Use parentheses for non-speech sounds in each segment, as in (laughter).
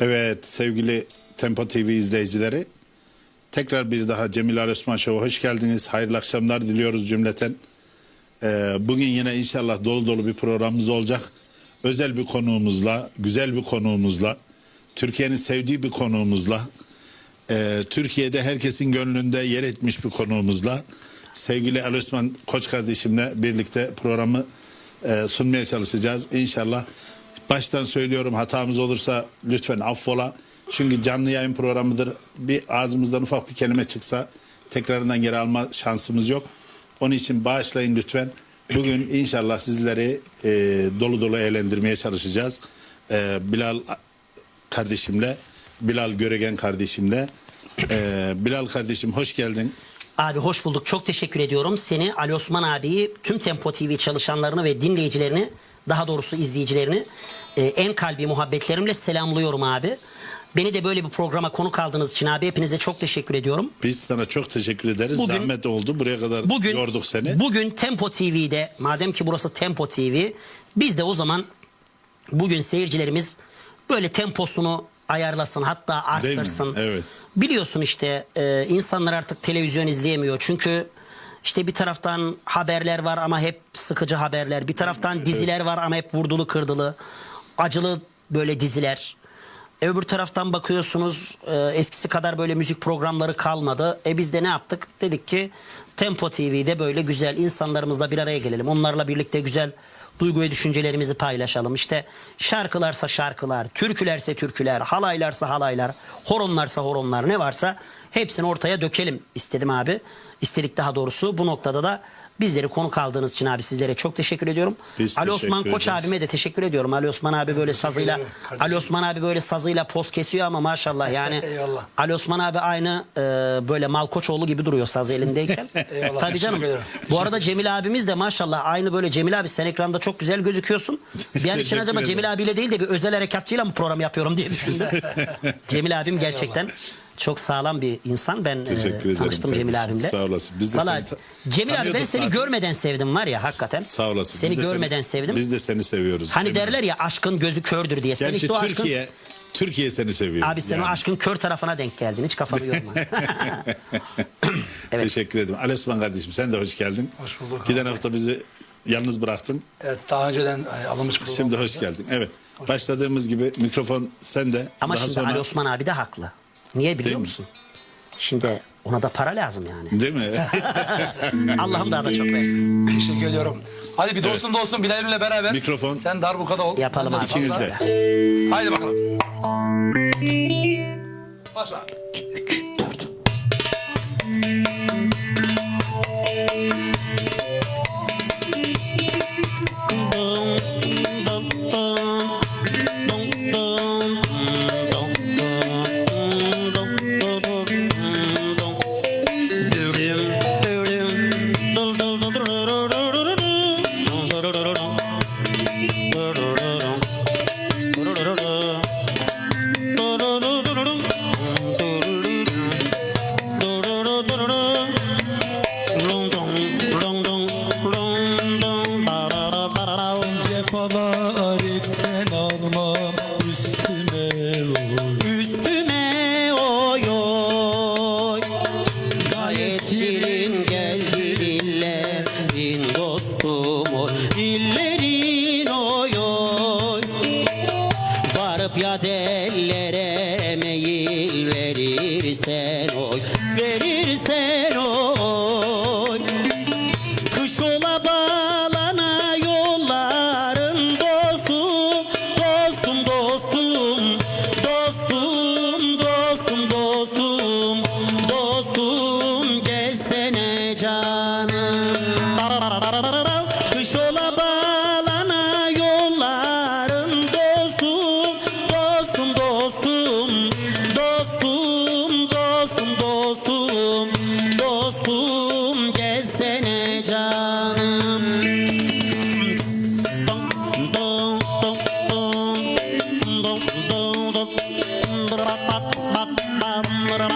Evet sevgili Tempo TV izleyicileri. Tekrar bir daha Cemil Ali Osman Show'a hoş geldiniz. Hayırlı akşamlar diliyoruz cümleten. Ee, bugün yine inşallah dolu dolu bir programımız olacak. Özel bir konuğumuzla, güzel bir konuğumuzla, Türkiye'nin sevdiği bir konuğumuzla, e, Türkiye'de herkesin gönlünde yer etmiş bir konuğumuzla, sevgili Ali Osman Koç kardeşimle birlikte programı e, sunmaya çalışacağız. İnşallah baştan söylüyorum hatamız olursa lütfen affola. Çünkü canlı yayın programıdır. Bir ağzımızdan ufak bir kelime çıksa tekrarından geri alma şansımız yok. Onun için bağışlayın lütfen. Bugün inşallah sizleri e, dolu dolu eğlendirmeye çalışacağız. E, Bilal kardeşimle, Bilal Göregen kardeşimle. E, Bilal kardeşim hoş geldin. Abi hoş bulduk. Çok teşekkür ediyorum. Seni Ali Osman abiyi, tüm Tempo TV çalışanlarını ve dinleyicilerini, daha doğrusu izleyicilerini e, en kalbi muhabbetlerimle selamlıyorum abi. Beni de böyle bir programa konuk aldığınız için abi hepinize çok teşekkür ediyorum. Biz sana çok teşekkür ederiz. Bugün- Zahmet oldu. Buraya kadar Bugün yorduk seni. Bugün Tempo TV'de madem ki burası Tempo TV biz de o zaman bugün seyircilerimiz böyle temposunu ayarlasın hatta Değil mi? arttırsın. Evet. Biliyorsun işte e, insanlar artık televizyon izleyemiyor çünkü işte bir taraftan haberler var ama hep sıkıcı haberler. Bir taraftan diziler var ama hep vurdulu kırdılı. Acılı böyle diziler. E, Öbür taraftan bakıyorsunuz e, eskisi kadar böyle müzik programları kalmadı. E biz de ne yaptık? Dedik ki Tempo TV'de böyle güzel insanlarımızla bir araya gelelim. Onlarla birlikte güzel duygu ve düşüncelerimizi paylaşalım. İşte şarkılarsa şarkılar, türkülerse türküler, halaylarsa halaylar, horonlarsa horonlar ne varsa hepsini ortaya dökelim istedim abi. İstedik daha doğrusu. Bu noktada da bizleri konuk aldığınız için abi sizlere çok teşekkür ediyorum. Biz Ali Osman teşekkür Koç ederiz. abime de teşekkür ediyorum. Ali Osman abi böyle sazıyla ederim kardeşim. Ali Osman abi böyle sazıyla poz kesiyor ama maşallah yani (laughs) Eyvallah. Ali Osman abi aynı e, böyle Malkoçoğlu gibi duruyor saz (laughs) elindeyken. Eyvallah, Tabii canım. teşekkür ederim. Bu arada Cemil abimiz de maşallah aynı böyle Cemil abi sen ekranda çok güzel gözüküyorsun. (laughs) Bir an için Teşekkür acaba ederim. Cemil abiyle değil de bir özel harekatçıyla mı program yapıyorum diye düşündüm. Cemil abim gerçekten çok sağlam bir insan. Ben e, Teşekkür ederim tanıştım Cemil kardeşim. abimle. Sağ olasın. Biz de Vallahi seni ta- Cemil abi ben tanıyorduk seni zaten. görmeden sevdim var ya hakikaten. Sağ olasın. Seni Biz de görmeden sevdim. Biz de seni seviyoruz. Hani Eminim. derler ya aşkın gözü kördür diye. Sen Gerçi işte o aşkın Türkiye Türkiye seni seviyor. Abi sen o yani. aşkın kör tarafına denk geldin. Hiç kafanı (laughs) yorma. (laughs) Evet. Teşekkür ederim. Ali Osman kardeşim sen de hoş geldin. Hoş bulduk Giden abi. hafta bizi yalnız bıraktın. Evet daha önceden e, alınmış program. Şimdi hoş geldin. Evet. Başladığımız gibi mikrofon sende. Ama Daha şimdi sonra Ali Osman abi de haklı. Niye biliyor Değil mi? musun? Şimdi ona da para lazım yani. değil mi? (laughs) Allah'ım daha da çok versin. Teşekkür ediyorum. Hadi bir dostum dostum Bilal'imle beraber. Mikrofon. Sen darbukada ol. Yapalım abi. İkiniz de. Haydi bakalım. Başla. Cefalar etsen almam üstüme Varıp ya dellere meyil verirsen oy Verirsen oy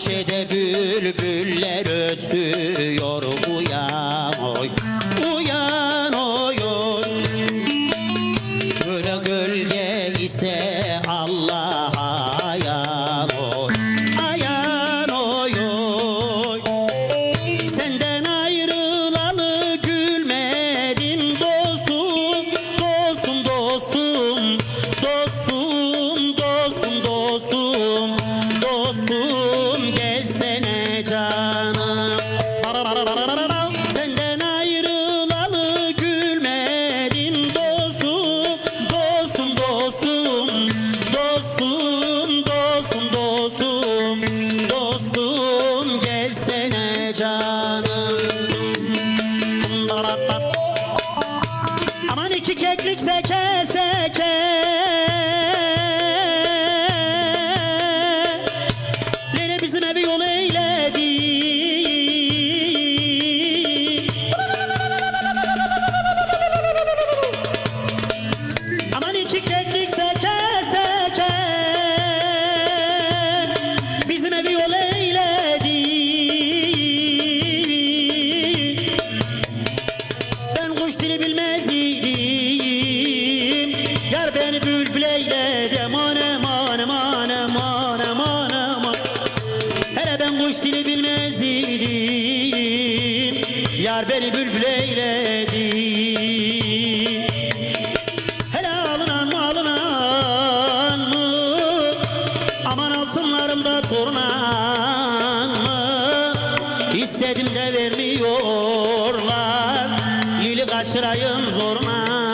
bahçede bülbüller ötsün. Canım. Aman iki keklik seke zoruna